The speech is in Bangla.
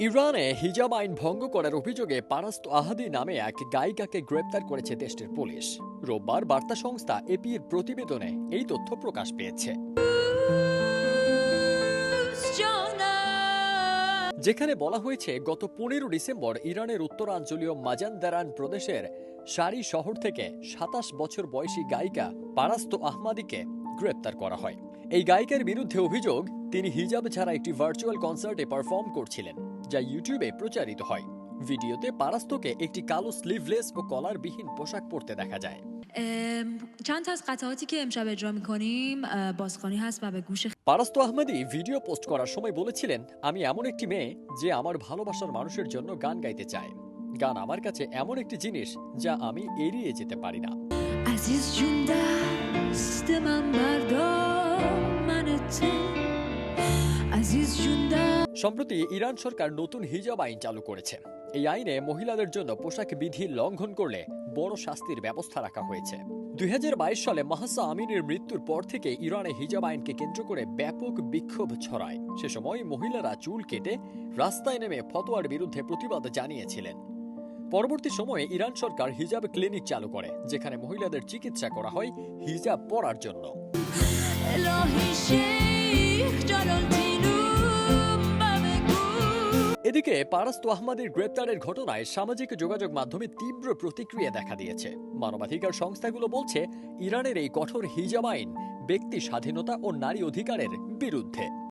ইরানে হিজাব আইন ভঙ্গ করার অভিযোগে পারাস্ত আহাদি নামে এক গায়িকাকে গ্রেপ্তার করেছে দেশটির পুলিশ। রোববার বার্তা সংস্থা এপির প্রতিবেদনে এই তথ্য প্রকাশ পেয়েছে। যেখানে বলা হয়েছে, গত পনেরো ডিসেম্বর ইরানের উত্তরাঞ্চলীয় মাজানদারান প্রদেশের সারি শহর থেকে সাতাশ বছর বয়সী গায়িকা পারাস্ত আহমাদিকে গ্রেপ্তার করা হয়। এই গায়িকার বিরুদ্ধে অভিযোগ, তিনি হিজাব ছাড়া একটি ভার্চুয়াল কনসার্টে পারফর্ম করছিলেন। যা ইউটিউবে প্রচারিত হয় ভিডিওতে পারাস্তকে একটি কালো স্লিভলেস ও কলারবিহীন পোশাক পরতে দেখা যায় ام، چند تا از قطعاتی که امشب اجرا میکنیم بازخوانی هست و به گوش পারাস্ত আহমেদি ভিডিও পোস্ট করার সময় বলেছিলেন আমি এমন একটি মেয়ে যে আমার ভালোবাসার মানুষের জন্য গান গাইতে চায় গান আমার কাছে এমন একটি জিনিস যা আমি এড়িয়ে যেতে পারি না عزیز جون دست من بردار من تو عزیز جون دست সম্প্রতি ইরান সরকার নতুন হিজাব আইন চালু করেছে। এই আইনে মহিলাদের জন্য পোশাক বিধি লঙ্ঘন করলে বড় শাস্তির ব্যবস্থা রাখা হয়েছে। দুই হাজার বাইশ সালে মাহাসা আমিনের মৃত্যুর পর থেকে ইরানে হিজাব আইনকে কেন্দ্র করে ব্যাপক বিক্ষোভ ছড়ায়। সে সময় মহিলারা চুল কেটে রাস্তায় নেমে ফতোয়ার বিরুদ্ধে প্রতিবাদ জানিয়েছিলেন। পরবর্তী সময়ে ইরান সরকার হিজাব ক্লিনিক চালু করে, যেখানে মহিলাদের চিকিৎসা করা হয় হিজাব পরার জন্য। এদিকে পারাস্ত আহমাদের গ্রেপ্তারের ঘটনায় সামাজিক যোগাযোগ মাধ্যমে তীব্র প্রতিক্রিয়া দেখা দিয়েছে। মানবাধিকার সংস্থাগুলো বলছে, ইরানের এই কঠোর হিজাব আইন ব্যক্তি স্বাধীনতা ও নারী অধিকারের বিরুদ্ধে।